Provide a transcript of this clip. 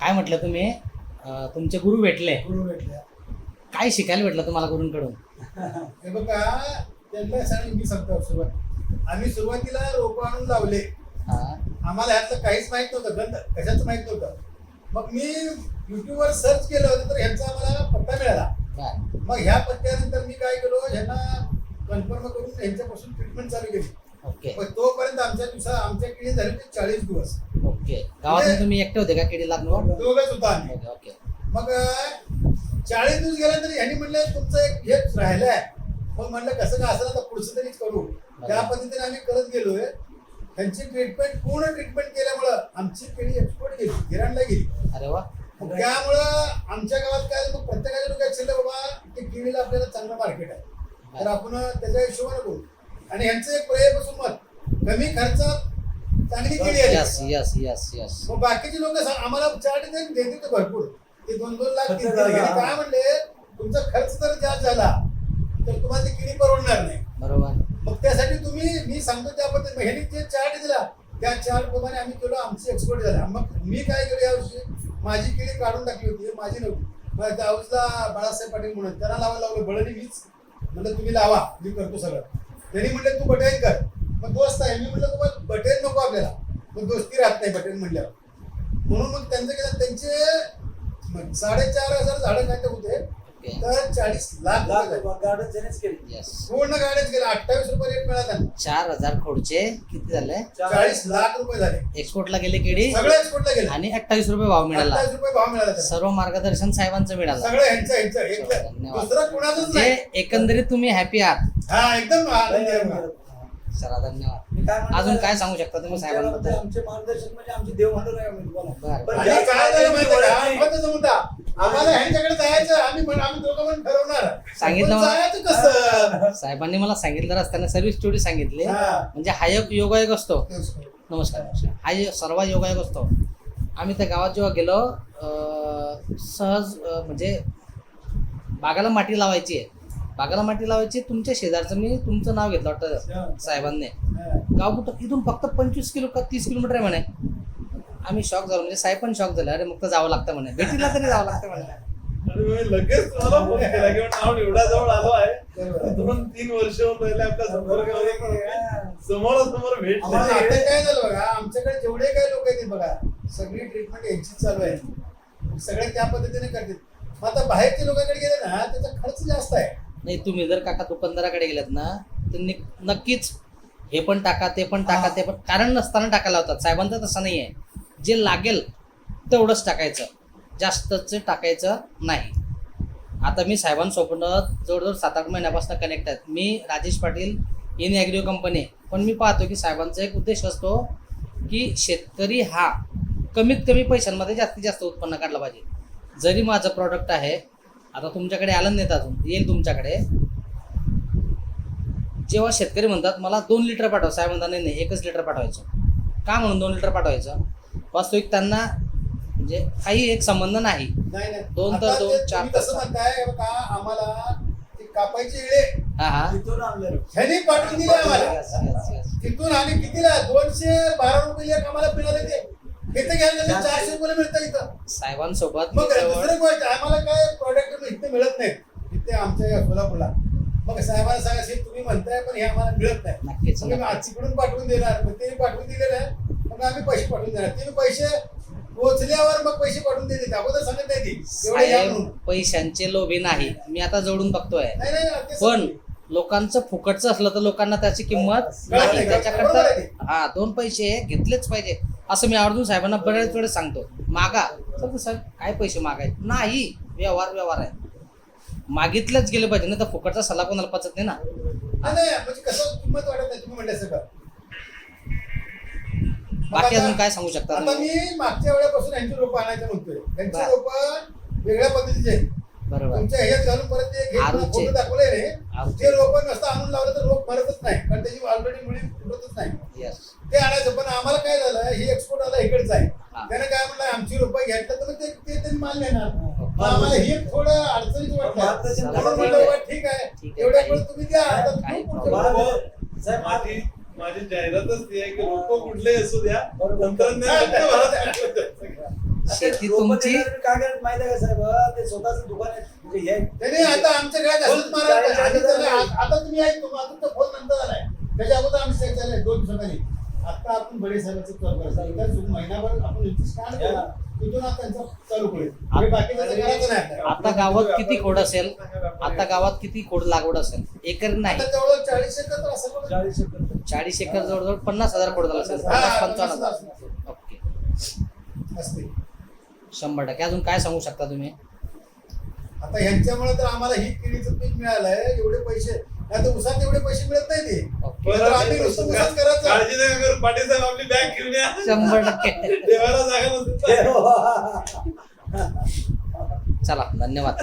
काय म्हटलं तुम्ही? अं, तुमचे गुरु भेटले. गुरु भेटल्या काय शिकायला भेटलं तुम्हाला गुरुंकडून? हे बघा त्यांना सांग मी सांगतो सुरुवात. आम्ही सुरुवातीला रोपं आणून लावले. हा, आम्हाला ह्यातलं काहीच माहीत नव्हतं गंध कशाचं माहीत नव्हतं. मग मी युट्यूबवर सर्च केलं होतं तर ह्यांचा आम्हाला पत्ता मिळाला. बर. मग ह्या पत्त्यानंतर मी काय केलो ह्यांना कन्फर्म करून ह्यांच्यापासून ट्रीटमेंट चालू केली. किडी झाले ते चाळीस दिवस. ओके. गावातून तुम्ही एकटे होते का? किडी लागणार दोघच होतो आम्ही. Okay okay. मग चाळीस दिवस गेल्यानंतर यांनी म्हणलं तुमचं एक हेच राहिलंय. मग म्हणलं कसं का असं आता पुढचं तरीच करू? त्या पद्धतीने आम्ही करत गेलोय. त्यांची ट्रीटमेंट पूर्ण ट्रीटमेंट केल्यामुळं आमची केळी एक्सपोर्ट गेली इराणला गेली. अरे वा. मग त्यामुळं आमच्या गावात काय मग प्रत्येकाच्या लोक शिल्लक बाबा ते केळीला आपल्याला चांगलं मार्केट आहे. तर आपण त्याच्या हिशोबाने करू आणि यांचं एक प्रयोगपासून मत कमी खर्चात चांगली यस आली यस यस यस मग बाकीचे लोक आम्हाला चार्ट देत देते ते भरपूर. ते दोन दोन लाख तीन तीन झाला. गेले. काय म्हणले? तुमचा खर्च जर जास्त झाला. तर तुम्हाला ती किडी परवडणार नाही. बरोबर. मग त्यासाठी तुम्ही मी सांगतो त्या पद्धतीने ह्यांनी जे चार्ट दिला त्या चार्ट प्रमाणे आम्ही केलो आमची एक्सपोर्ट झाला. मग मी काय केलं यावर्षी माझी केळी काढून टाकली होती. माझी नव्हती. मग त्या हाऊसला बाळासाहेब पाटील म्हणून. त्यांना लावायला लावलं. बळणी मीच. म्हणलं तुम्ही लावा. मी करतो सगळं. त्यांनी म्हणले तू बटेन कर. मग दोस्त आहे. मी म्हटलं तुम्हाला बटेन नको आपल्याला. मग दोस्ती राहत नाही बटेन म्हणल्यावर. म्हणून मग त्यांचं केलं त्यांचे साडेचार हजार झाडं काय ते होते तर चाळीस लाख. गार्डन केली. यस पूर्ण गाड्याच गेला अठ्ठावीस रुपये रेट मिळाला. त्यांना चार हजार खोडचे किती झाले? चाळीस लाख रुपये झाले. एक्सपोर्टला गेले केडी? सगळं एक्सपोर्टला गेलं. आणि अठ्ठावीस रुपये भाव मिळाला. रुपये भाव मिळाला. सर्व मार्गदर्शन साहेबांचं मिळालं. सगळं ह्यांचं ह्यांचं. दुसरं नाही. एकंदरीत तुम्ही हॅपी आहात. हा एकदम आनंदी आहे बघा. चला धन्यवाद. अजून काय सांगू शकता तुम्ही साहेबांबद्दल? आमचे मार्गदर्शन म्हणजे आमचे देव म्हणून आहे आम्ही तुम्हाला. आम्हाला ह्यांच्याकडे जायचं आम्ही आम्ही दोघं पण ठरवणार. सांगितलं कसं? साहेबांनी मला सांगितलं असताना सर्व्हिस स्टोरी सांगितली. म्हणजे हा एक योगायोग असतो. नमस्कार. हा सर्व योगायोग असतो. आम्ही त्या गावात जेव्हा गेलो सहज म्हणजे बागाला माती लावायची आहे. बागाला माती लावायची तुमच्या शेजारचं मी तुमचं नाव घेतलं वाटतं साहेबांनी. गाव कुठं? इथून फक्त पंचवीस किलो का तीस किलोमीटर आहे म्हणे. आम्ही शॉक झालो म्हणजे साहेब पण शॉक झाले. अरे मग तर जावं लागतं म्हणे. भेटीला तरी जावं लागतं म्हणे. लगेच तुम्हाला फोन केला की नाव एवढ्या जवळ आलो आहे. दोन तीन वर्ष पहिले आपल्या भेट. आता काय झालं बघा आमच्याकडे जेवढे काही लोक आहेत बघा सगळी ट्रीटमेंट यांचीच चालू आहे. सगळे त्या पद्धतीने करतात. मग आता बाहेरच्या लोकांकडे गेले ना त्याचा खर्च जास्त आहे. नाही तुम्ही जर काका दुकानदाराकडे गेलात ना तर नक्कीच हे पण टाका ते पण टाका ते पण कारण नसताना टाकायला होतात साहेबांचं तसं नाही आहे जे लागेल तेवढंच टाकायचं. जास्तच टाकायचं नाही. आता मी साहेबांसोबत जवळजवळ सात आठ महिन्यापासून कनेक्ट आहेत. मी राजेश पाटील इन ॲग्रिओ कंपनी पण मी पाहतो की साहेबांचा एक उद्देश असतो की शेतकरी हा कमीत कमी पैशांमध्ये जास्तीत जास्त उत्पन्न काढलं पाहिजे. जरी माझं प्रॉडक्ट आहे आता तुमच्याकडे आलं नाही अजून. येईल तुमच्याकडे. जेव्हा शेतकरी म्हणतात मला दोन लिटर पाठव साहेब म्हणतात नाही नाही एकच लिटर पाठवायचं. का म्हणून दोन लिटर पाठवायचं? वास्तविक त्यांना म्हणजे काही एक संबंध नाही. नाही नाही. दोन तर दोन, चार हे आम्हाला कापायचे हा हा. ह्यानी पाठवून दिले आम्हाला. तिथून आणि कितीला? दोनशे बारा रुपये एक आम्हाला मिळाले ते. इथे घ्यायला चारशे रुपये मिळतं इथं. साहेबांसोबत मग दुसरी गोष्ट आम्हाला काय प्रॉडक्ट इथे मिळत नाहीत. इथे आमच्या या सोलापूरला. मग साहेबांना सांगा "शेठ, तुम्ही म्हणताय पण हे आम्हाला मिळत नाही. नक्कीच मग आम्ही पाठवून देणार. मग ते पाठवून दिलेलं आहे. मग आम्ही पैसे पाठवून देणार. ते पैसे पोहोचल्यावर मग पैसे पाठवून देते अगोदर सांगत नाही ती. एवढे या साहेब म्हणून. पैशांचे लोभी नाही. मी आता जोडून बघतोय. नाही नाही ते पण. लोकांचं फुकटचं असलं तर लोकांना त्याची किंमत कळत नाही. नाही, त्याच्याकरता बरोबर आहे. ते. हा दोन पैसे घेतलेच पाहिजे. असं मी आवर्जून साहेबांना बऱ्याच वेळेस सांगतो. मागा. तर साहेब काय पैसे मागायचे? नाही. व्यवहार व्यवहार आहे. मागितलंच गेलं पाहिजे ना तर फुकटचा सल्ला कोणाला पचत नाही ना? म्हणजे कसं किंमत वाढत नाही तुम्ही म्हणलं सगळं. मग बाकी अजून काय सांगू शकता आता तुम्ही? मी मागच्या वेळेपासून यांची रोपं आणायचं म्हणतोय. बरं. रोपं वेगळ्या पद्धतीचे आहेत. बरोबर. तुमच्या ह्याच्यात घालून परत ते घे- आरूचे. फोटो दाखवले रे. आरूचे. ते रोपं नसतं आणून लावलं तर रोप मरतच नाही कारण त्याची ऑलरेडी मुळी फुटतच नाही. येस ते आणायचं पण आम्हाला काय ही एक्सपोर्ट आला इकडचं आहे. हा. त्याने काय म्हणलं आमची रोपं घेतलं तर ते ते त्यांनी माल नेणार. हो. आम्हाला ही एक थोडं अडचणीच वाटलं. ठीक आहे. एवढ्या काही- वेळ तुम्ही द्या. आता. माझं- साहेब, माझी माझी जाहिरातच ती आहे की रोप कुठले असू द्या. तंत्रज्ञान शेती तुमची काय करत माहिती आहे का साहेब? ते स्वतःच दुकान आहे. म्हणजे हे आता आमच्या घरात आता तुम्ही ऐकतो आता तो फोन नंतर आलाय त्याच्या अगोदर आम्ही दोन दिवसांनी आता आपण बडे साहेबांचं चालू करायचं एकदा सुरू महिनाभर आपण यांची करू तिथून आता त्यांचा चालू करू बाकीचं करायचं नाही आपल्याला. आता गावात किती खोड असेल? आता गावात किती खोड लागवड असेल? एकर नाही. चाळीस एकर तर असेल बघा. चाळीस एकर. चाळीस एकर जवळजवळ पन्नास हजार खोड झाला असेल. हा, पन्नास पंचावन्न. ओके. असते. शंभर टक्के. अजून काय सांगू शकता तुम्ही? आता ह्यांच्यामुळे तर आम्हाला ही केळीचं पीक मिळालंय एवढे पैसे. नाही तर उसात एवढे पैसे मिळत नाही ते. तर आम्ही नुसतं उसात करायचं. काळजी नका करू. पाटील साहेब आपली बॅग घेऊन या. शंभर टक्के. देवाला जागा नसते चला धन्यवाद.